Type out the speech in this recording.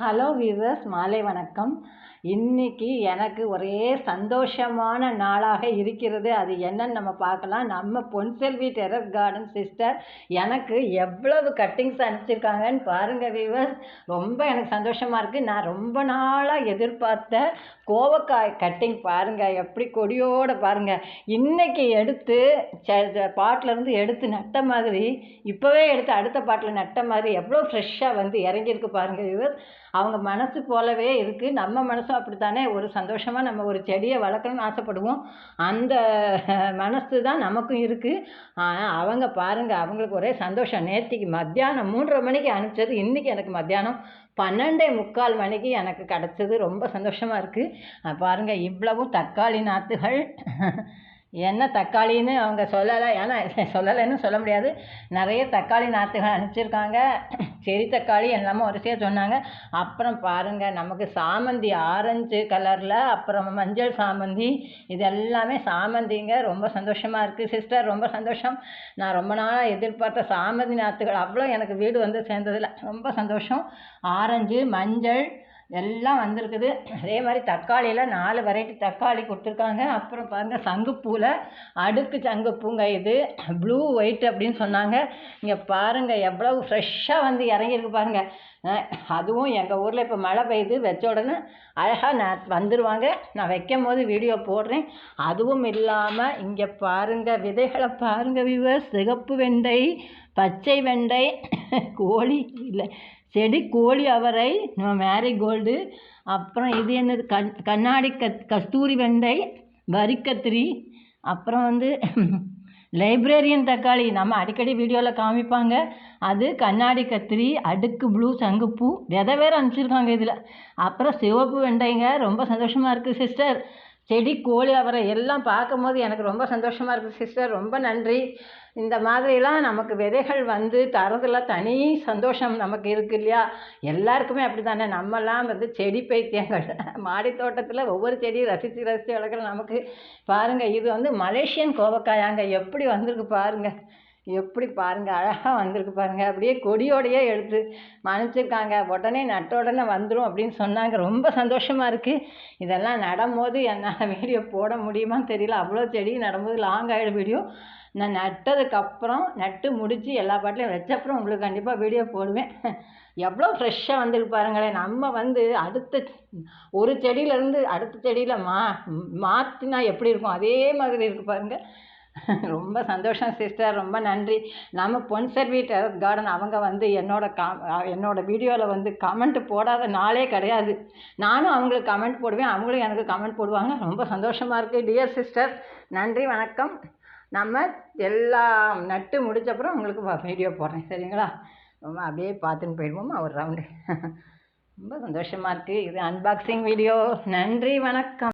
Hello viewers மாலை வணக்கம். இன்னைக்கு எனக்கு ஒரே சந்தோஷமான நாளாக இருக்கிறது. அது என்னன்னு நம்ம பார்க்கலாம். நம்ம பொன்செல்வி டெரஸ் கார்டன் சிஸ்டர் எனக்கு எவ்வளவு கட்டிங்ஸ் அனுப்பிச்சிருக்காங்கன்னு பாருங்கள் வீவர்ஸ் ரொம்ப எனக்கு சந்தோஷமாக இருக்குது நான் ரொம்ப நாளாக எதிர்பார்த்த கோவக்காய் கட்டிங் பாருங்கள் எப்படி கொடியோடு பாருங்கள் இன்னைக்கு எடுத்து பாட்டிலேருந்து எடுத்து நட்ட மாதிரி இப்போவே எடுத்து அடுத்த பாட்டில் நட்ட மாதிரி எவ்வளோ ஃப்ரெஷ்ஷாக வந்து இறங்கியிருக்கு பாருங்கள் வீவர்ஸ் அவங்க மனசு போலவே இருக்குது நம்ம மனசு மனசும் அப்படித்தானே? ஒரு சந்தோஷமாக நம்ம ஒரு செடியை வளர்க்கணும்னு ஆசைப்படுவோம். அந்த மனசு தான் நமக்கும் இருக்குது ஆனால் அவங்க பாருங்கள் அவங்களுக்கு ஒரே சந்தோஷம். நேற்றுக்கு மத்தியானம் மூன்றரை மணிக்கு அனுப்பிச்சது இன்றைக்கி எனக்கு மத்தியானம் பன்னெண்டே முக்கால் மணிக்கு எனக்கு கிடச்சது. ரொம்ப சந்தோஷமாக இருக்குது பாருங்கள் இவ்வளவும் தக்காளி நாற்றுகள் என்ன தக்காளின்னு அவங்க சொல்லலை. ஏன்னா சொல்லலைன்னு சொல்ல முடியாது. நிறைய தக்காளி நாற்றுகள் அனுப்பிச்சிருக்காங்க. சரி தக்காளி எல்லாமே வரிசையாக சொன்னாங்க. அப்புறம் பாருங்கள் நமக்கு சாமந்தி ஆரஞ்சு கலரில் அப்புறம் மஞ்சள் சாமந்தி இது எல்லாமே சாமந்திங்க. ரொம்ப சந்தோஷமாக இருக்குது சிஸ்டர் ரொம்ப சந்தோஷம். நான் ரொம்ப நாளாக எதிர்பார்த்த சாமந்தி நாற்றுகள் அவ்வளோ எனக்கு வீடு வந்து சேர்ந்ததில்ல. ரொம்ப சந்தோஷம். ஆரஞ்சு மஞ்சள் எல்லாம் வந்திருக்குது. அதே மாதிரி தக்காளியில் நாலு வெரைட்டி தக்காளி கொடுத்துருக்காங்க. அப்புறம் பாருங்கள் சங்குப்பூவில் அடுக்கு சங்குப்பூங்க இது. ப்ளூ ஒயிட் அப்படின்னு சொன்னாங்க. இங்கே பாருங்கள் எவ்வளவு ஃப்ரெஷ்ஷாக வந்து இறங்கியிருக்கு பாருங்கள் அதுவும் எங்கள் ஊரில் இப்போ மழை பெய்யுது. வச்ச உடனே அழகாக நான் வந்துடுவாங்க நான் வைக்கும் போது வீடியோ போடுறேன். அதுவும் இல்லாமல் இங்கே பாருங்கள் விதைகளை பாருங்கள் விவ சிகப்பு வெண்டை பச்சை வெண்டை கோழி இல்லை செடி கோழி அவரை மேரிகோல்டு அப்புறம் இது என்னது? கண் கண்ணாடி கத் கஸ்தூரி வெண்டை வரிக்கத்திரி அப்புறம் வந்து லைப்ரரியன் தக்காளி. நம்ம அடிக்கடி வீடியோவில் காமிப்பாங்க. அது கண்ணாடி கத்திரி அடுக்கு ப்ளூ சங்குப்பூ விதை வேறு அனுப்பிச்சிருக்காங்க இதில். அப்புறம் சிவப்பு வெண்டைங்க. ரொம்ப சந்தோஷமாக இருக்குது சிஸ்டர். செடி கோழி அவரை எல்லாம் பார்க்கும்போது எனக்கு ரொம்ப சந்தோஷமாக இருக்குது. சிஸ்டர் ரொம்ப நன்றி. இந்த மாதிரிலாம் நமக்கு விதைகள் வந்து தரதில் தனி சந்தோஷம் நமக்கு இருக்குது இல்லையா? எல்லாருக்குமே அப்படி தானே நம்மலாம் வந்து செடி பைத்தியங்கள். மாடி தோட்டத்தில் ஒவ்வொரு செடியும் ரசித்து ரசித்து வளர்க்குற நமக்கு பாருங்கள் இது வந்து மலேசியன் கோவக்காயாங்க. எப்படி வந்திருக்கு பாருங்கள் எப்படி பாருங்கள் அழகாக வந்திருக்கு பாருங்கள் அப்படியே கொடியோடையே எடுத்து மன்னிச்சிருக்காங்க. உடனே நட்ட உடனே வந்துடும் அப்படின்னு சொன்னாங்க. ரொம்ப சந்தோஷமாக இருக்குது இதெல்லாம் நடும்போது என்னால் வீடியோ போட முடியுமான்னு தெரியல. அவ்வளோ செடி நடும்போது லாங் ஆகிடும் வீடியோ நான் நட்டதுக்கப்புறம் நட்டு முடித்து எல்லா பாட்டிலையும் வச்சப்புறம் உங்களுக்கு கண்டிப்பாக வீடியோ போடுவேன். எவ்வளோ ஃப்ரெஷ்ஷாக வந்துருக்கு பாருங்களேன். நம்ம வந்து அடுத்த ஒரு செடியிலேருந்து அடுத்த செடியில் மா மாற்றினா எப்படி இருக்கும்? அதே மாதிரி இருக்குது பாருங்கள் ரொம்ப சந்தோஷம் சிஸ்டர். ரொம்ப நன்றி. நம்ம பொன்சர்வி டெரஸ் கார்டன் அவங்க வந்து என்னோட கா என்னோடய வீடியோவில் வந்து கமெண்ட் போடாத நாளே கிடையாது. நானும் அவங்களுக்கு கமெண்ட் போடுவேன். அவங்களும் எனக்கு கமெண்ட் போடுவாங்க. ரொம்ப சந்தோஷமாக இருக்குது டியர் சிஸ்டர் நன்றி வணக்கம். நம்ம எல்லாம் நட்டு முடிச்சப்புறம் உங்களுக்கு வீடியோ போடுறேன். சரிங்களா? ரொம்ப அப்படியே பார்த்துன்னு போயிடுவோமா? ஒரு ரவுண்டு ரொம்ப சந்தோஷமாக இருக்குது இது அன்பாக்சிங் வீடியோ நன்றி வணக்கம்.